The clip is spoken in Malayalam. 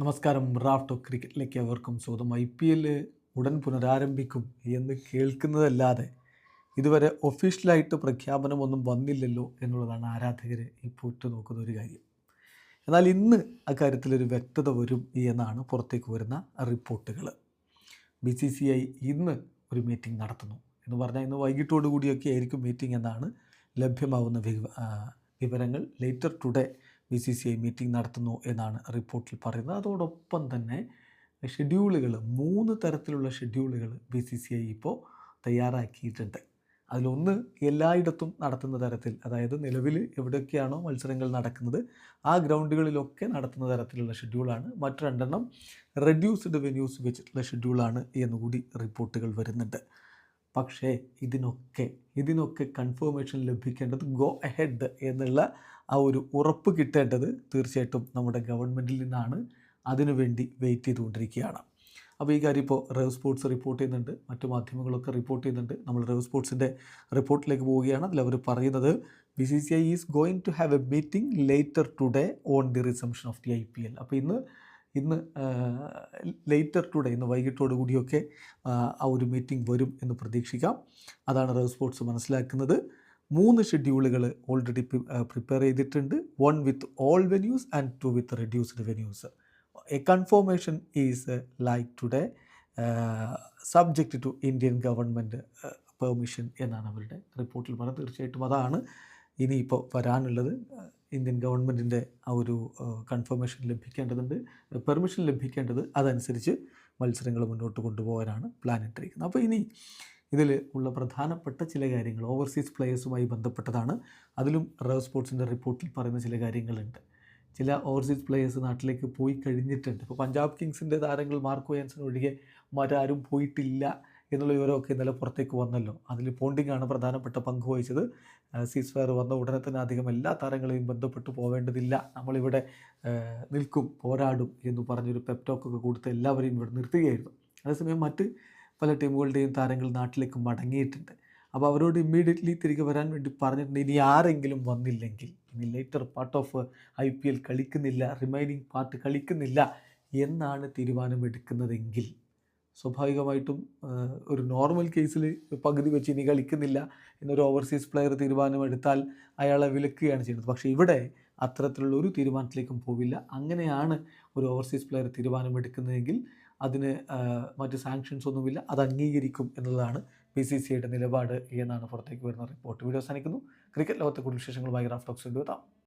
നമസ്കാരം. റാഫ്റ്റോ ക്രിക്കറ്റിലേക്ക് അവർക്കും സ്വാഗതം. ഐ പി എല്ല് ഉടൻ പുനരാരംഭിക്കും എന്ന് കേൾക്കുന്നതല്ലാതെ ഇതുവരെ ഒഫീഷ്യലായിട്ട് പ്രഖ്യാപനമൊന്നും വന്നില്ലല്ലോ എന്നുള്ളതാണ് ആരാധകർ ഇപ്പോൾ ഉറ്റുനോക്കുന്ന ഒരു കാര്യം. എന്നാൽ ഇന്ന് അക്കാര്യത്തിലൊരു വ്യക്തത വരും എന്നാണ് പുറത്തേക്ക് വരുന്ന റിപ്പോർട്ടുകൾ. ബി സി സി ഐ ഇന്ന് ഒരു മീറ്റിംഗ് നടത്തുന്നു എന്ന് പറഞ്ഞാൽ ഇന്ന് വൈകിട്ടോടു കൂടിയൊക്കെ ആയിരിക്കും മീറ്റിംഗ് എന്നാണ് ലഭ്യമാവുന്ന വിവരങ്ങൾ. Later today B C C I meeting നടത്തുന്നു എന്നാണ് റിപ്പോർട്ടിൽ പറയുന്നത്. അതോടൊപ്പം തന്നെ ഷെഡ്യൂളുകൾ മൂന്ന് തരത്തിലുള്ള ഷെഡ്യൂളുകൾ ബി സി സി ഐ ഇപ്പോൾ തയ്യാറാക്കിയിട്ടുണ്ട്. അതിലൊന്ന് എല്ലായിടത്തും നടത്തുന്ന തരത്തിൽ അതായത് നിലവിൽ എവിടെയൊക്കെയാണോ മത്സരങ്ങൾ നടക്കുന്നത് ആ ഗ്രൗണ്ടുകളിലൊക്കെ നടത്തുന്ന തരത്തിലുള്ള ഷെഡ്യൂളാണ്. മറ്റു രണ്ടെണ്ണം റെഡ്യൂസ്ഡ് വെന്യൂസ് വെച്ചിട്ടുള്ള ഷെഡ്യൂളാണ് എന്നുകൂടി റിപ്പോർട്ടുകൾ വരുന്നുണ്ട്. പക്ഷേ ഇതിനൊക്കെ ഇതിനൊക്കെ കൺഫർമേഷൻ ലഭിക്കേണ്ടത് ഗോ അഹെഡ് എന്നുള്ള ആ ഒരു ഉറപ്പ് കിട്ടേണ്ടത് തീർച്ചയായിട്ടും നമ്മുടെ ഗവൺമെന്റിൽ നിന്നാണ്. അതിനുവേണ്ടി വെയിറ്റ് ചെയ്തുകൊണ്ടിരിക്കുകയാണ്. അപ്പോൾ ഈ കാര്യം ഇപ്പോൾ റേവ് സ്പോർട്സ് റിപ്പോർട്ട് ചെയ്യുന്നുണ്ട്. മറ്റു മാധ്യമങ്ങളൊക്കെ റിപ്പോർട്ട് ചെയ്യുന്നുണ്ട്. നമ്മൾ റേവ് സ്പോർട്സിന്റെ റിപ്പോർട്ടിലേക്ക് പോവുകയാണ്. അതിൽ അവർ പറയുന്നത് B C C I is going to have a meeting later today on the resumption of the I P L അപ്പോൾ ഇന്ന് ഇന്ന് ലേറ്റർ ടുഡേ ഇന്ന് വൈകിട്ടോടു കൂടിയൊക്കെ ആ, ഒരു മീറ്റിംഗ് വരും എന്ന് പ്രതീക്ഷിക്കാം. അതാണ് റവ് സ്പോർട്സ് മനസ്സിലാക്കുന്നത്. മൂന്ന് ഷെഡ്യൂളുകൾ ഓൾറെഡി പ്രിപ്പയർ ചെയ്തിട്ടുണ്ട്. One with all venues and two with reduced venues a confirmation is like today subject to Indian government permission എന്നാണ് അവരുടെ റിപ്പോർട്ടിൽ പറഞ്ഞത്. തീർച്ചയായിട്ടും അതാണ് ഇനിയിപ്പോൾ വരാനുള്ളത്. ഇന്ത്യൻ ഗവൺമെന്റിന്റെ ആ ഒരു കൺഫർമേഷൻ ലഭിക്കേണ്ടതുണ്ട്. പെർമിഷൻ ലഭിക്കേണ്ടത് അതനുസരിച്ച് മത്സരങ്ങൾ മുന്നോട്ട് കൊണ്ടുപോകാനാണ് പ്ലാൻ ഇട്ടിരിക്കുന്നത്. അപ്പോൾ ഇനി ഇതിൽ ഉള്ള പ്രധാനപ്പെട്ട ചില കാര്യങ്ങൾ ഓവർസീസ് പ്ലേയേഴ്സുമായി ബന്ധപ്പെട്ടതാണ്. അതിലും റവ് സ്പോർട്സിന്റെ റിപ്പോർട്ടിൽ പറയുന്ന ചില കാര്യങ്ങളുണ്ട്. ചില ഓവർസീസ് പ്ലേയേഴ്സ് നാട്ടിലേക്ക് പോയി കഴിഞ്ഞിട്ടുണ്ട്. ഇപ്പോൾ പഞ്ചാബ് കിങ്സിന്റെ താരങ്ങൾ മാർക്കോ യാൻസൺ ഒഴികെ മറ്റാരും പോയിട്ടില്ല. എന്നുള്ള വിവരമൊക്കെ ഇന്നലെ പുറത്തേക്ക് വന്നല്ലോ. അതിൽ പോണ്ടിംഗ് ആണ് പ്രധാനപ്പെട്ട പങ്ക് വഹിച്ചത്. സീസ് ഫയർ വന്ന ഉടനെ തന്നെ അധികം എല്ലാ താരങ്ങളെയും ബന്ധപ്പെട്ട് പോവേണ്ടതില്ല. നമ്മളിവിടെ നിൽക്കും പോരാടും എന്ന് പറഞ്ഞൊരു പെപ്റ്റോക്കൊക്കെ കൊടുത്ത് എല്ലാവരെയും ഇവിടെ നിർത്തുകയായിരുന്നു. അതേസമയം മറ്റ് പല ടീമുകളുടെയും താരങ്ങൾ നാട്ടിലേക്ക് മടങ്ങിയിട്ടുണ്ട്. അപ്പോൾ അവരോട് ഇമ്മീഡിയറ്റ്ലി തിരികെ വരാൻ വേണ്ടി പറഞ്ഞിട്ടുണ്ട്. ഇനി ആരെങ്കിലും വന്നില്ലെങ്കിൽ ഇനി later part of I P L കളിക്കുന്നില്ല റിമൈനിങ് പാർട്ട് കളിക്കുന്നില്ല എന്നാണ് തീരുമാനമെടുക്കുന്നതെങ്കിൽ സ്വാഭാവികമായിട്ടും ഒരു നോർമൽ കേസിൽ പകുതി വെച്ച് ഇനി കളിക്കുന്നില്ല എന്നൊരു ഓവർസീസ് പ്ലെയർ തീരുമാനമെടുത്താൽ അയാളെ വിലക്കുകയാണ് ചെയ്യുന്നത്. പക്ഷേ ഇവിടെ അത്തരത്തിലുള്ള ഒരു തീരുമാനത്തിലേക്കും പോവില്ല. അങ്ങനെയാണ് ഒരു ഓവർസീസ് പ്ലെയർ തീരുമാനമെടുക്കുന്നതെങ്കിൽ അതിന് മറ്റ് സാങ്ഷൻസ് ഒന്നുമില്ല. അത് അംഗീകരിക്കും എന്നുള്ളതാണ് ബി സി സിയുടെ നിലപാട് എന്നാണ് പുറത്തേക്ക് വരുന്ന റിപ്പോർട്ട് വീഡിയോ അവസാനിക്കുന്നു. ക്രിക്കറ്റ് ലോകത്തെ കൂടുതൽ വിശേഷങ്ങളുമായി റാഫ് ടോക്സ് എത്താം